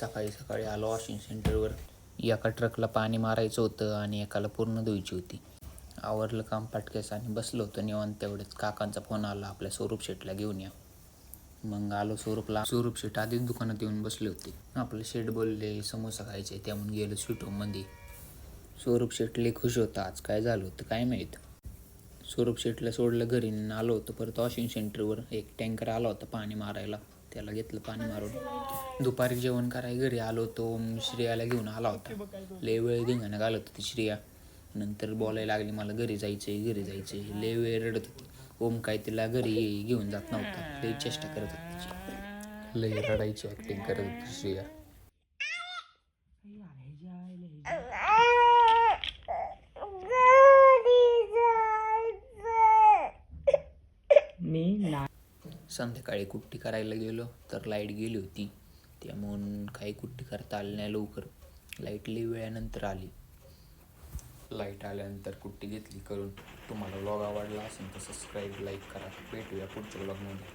सकाळी सकाळी आलो वॉशिंग सेंटरवर एका ट्रकला पाणी मारायचं होतं आणि एकाला पूर्ण धुवायची होती. आवरलं काम पाटक्यास आणि बसलो होतो निवांत. तेवढेच काकांचा फोन आला आपल्या स्वरूप शेटला घेऊन या. मग आलो स्वरूपला. स्वरूप शेट आधीच दुकानात येऊन बसले होते. आपलं शेट बोलले समोसा खायचे त्यामुळे गेलो स्वीट होममध्ये स्वरूप शेटले खुश होता. आज काय झालं होतं? काय माहीत? स्वरूप शेटला सोडलं घरी आलो होतो परत वॉशिंग सेंटरवर एक टँकर आला होता पाणी मारायला. त्याला घेतलं पाणी मारून. दुपारी जेवण करायला घरी आलो होतो. मग श्रेयाला घेऊन आला होता. लय वेळ धिंगाणं घालत होती श्रेया. नंतर बोलायला लागली मला घरी जायचंय घरी जायचंय. लय वेळ रडत होती. ओम काय तिला घरी घेऊन जात नव्हता. लय चेष्टा करत होती तिची लय रडायची ॲक्टिंग करत होती श्रेया. मी ना संध्याकाळी कुट्टी करायला गेलो तर लाइट गेली होती. त्यामुळं काही कुट्टी करता आली नाही लवकर. लाइट लई वेळानंतर आली. लाइट आल्यानंतर कुट्टी घेतली करून. तुम्हाला ब्लॉग आवडला असेल तर सबस्क्राईब लाईक करा. भेटूया पुढच्या ब्लॉगमध्ये